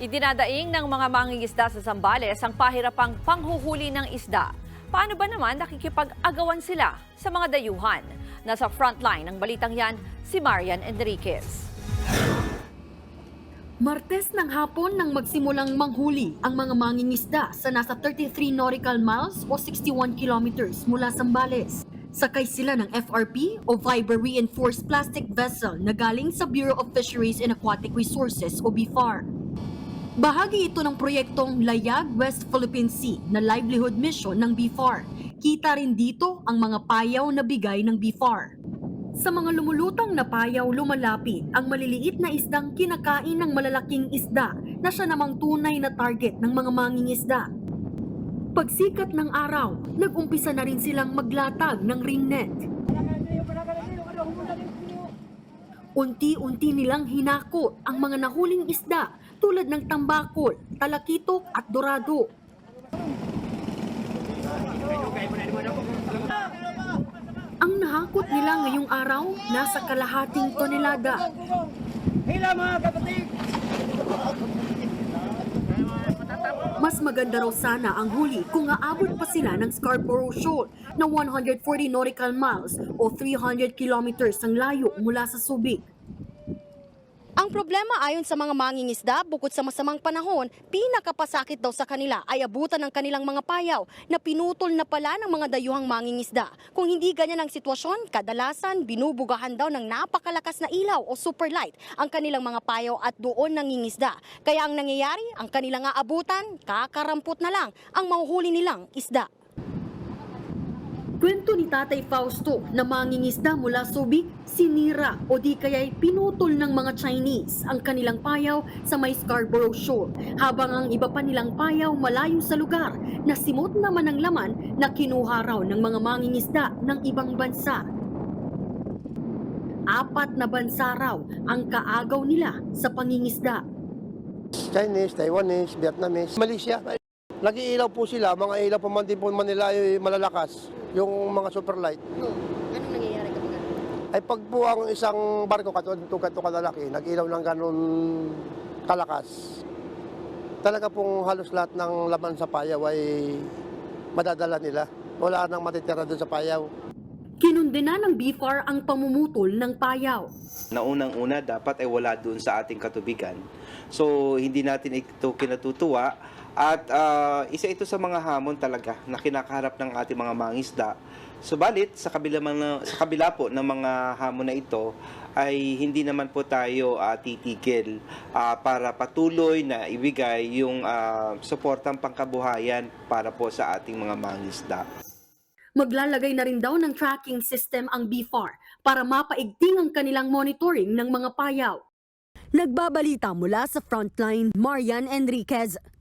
Idinadaing ng mga mangingisda sa Zambales ang pahirapang panghuhuli ng isda. Paano ba naman nakikipag-agawan sila sa mga dayuhan? Nasa frontline ng balitang yan, si Marian Enriquez. Martes ng hapon nang magsimulang manghuli ang mga mangingisda sa nasa 33 nautical miles o 61 kilometers mula Zambales. Sakay sila ng FRP o Fiber Reinforced Plastic Vessel na galing sa Bureau of Fisheries and Aquatic Resources o BFAR. Bahagi ito ng proyektong Layag West Philippine Sea na livelihood mission ng BFAR. Kita rin dito ang mga payaw na bigay ng BFAR. Sa mga lumulutang na payaw lumalapit ang maliliit na isdang kinakain ng malalaking isda na siya namang tunay na target ng mga mangingisda. Pagsikat ng araw, nag-umpisa na rin silang maglatag ng ring net. Unti-unti nilang hinakot ang mga nahuling isda tulad ng tambakol, talakitok at dorado. Ang nahakot nila ngayong araw, nasa kalahating tonelada. Hila mga kapatid! Mas maganda raw sana ang huli kung aabot pa sila ng Scarborough Shoal na 140 nautical miles o 300 kilometers ang layo mula sa Subic. Ang problema ayon sa mga mangingisda, bukod sa masamang panahon, pinakapasakit daw sa kanila ay abutan ng kanilang mga payaw na pinutol na pala ng mga dayuhang mangingisda. Kung hindi ganyan ang sitwasyon, kadalasan binubugahan daw ng napakalakas na ilaw o superlight ang kanilang mga payaw at doon nangingisda. Kaya ang nangyayari, ang kanilang aabutan, kakarampot na lang ang mahuhuli nilang isda. Kwento ni Tatay Fausto na mangingisda mula Subic, sinira o di kaya'y pinutol ng mga Chinese ang kanilang payaw sa may Scarborough Shoal habang ang iba pa nilang payaw malayo sa lugar na simot naman ang laman na kinuha raw ng mga mangingisda ng ibang bansa. Apat na bansa raw ang kaagaw nila sa pangingisda. Chinese, Taiwanese, Vietnamese, Malaysia. Nag-iilaw po sila, mga ilaw pa man din po Manila ay malalakas, yung mga super light. Anong nangyayari kapag Ay pag po ang isang barko katulad ito ganito kalalaki, nag-ilaw ng ganun kalakas. Talaga pong halos lahat ng laman sa payaw ay madadala nila. Wala nang matitira doon sa payaw. Kinundena ng BFAR ang pamumutol ng payaw. na unang-una dapat ay wala doon sa ating katubigan. So, hindi natin ito kinatutuwa at ah, isa ito sa mga hamon talaga na kinakaharap ng ating mga mangisda. Subalit, sa kabila, mga, sa kabila po ng mga hamon na ito, ay hindi naman po tayo ah, titigil ah, para patuloy na ibigay yung ah, suportang pangkabuhayan para po sa ating mga mangisda. Maglalagay na rin daw ng tracking system ang BFAR para mapaigting ang kanilang monitoring ng mga payaw. Nagbabalita mula sa Frontline, Marian Enriquez,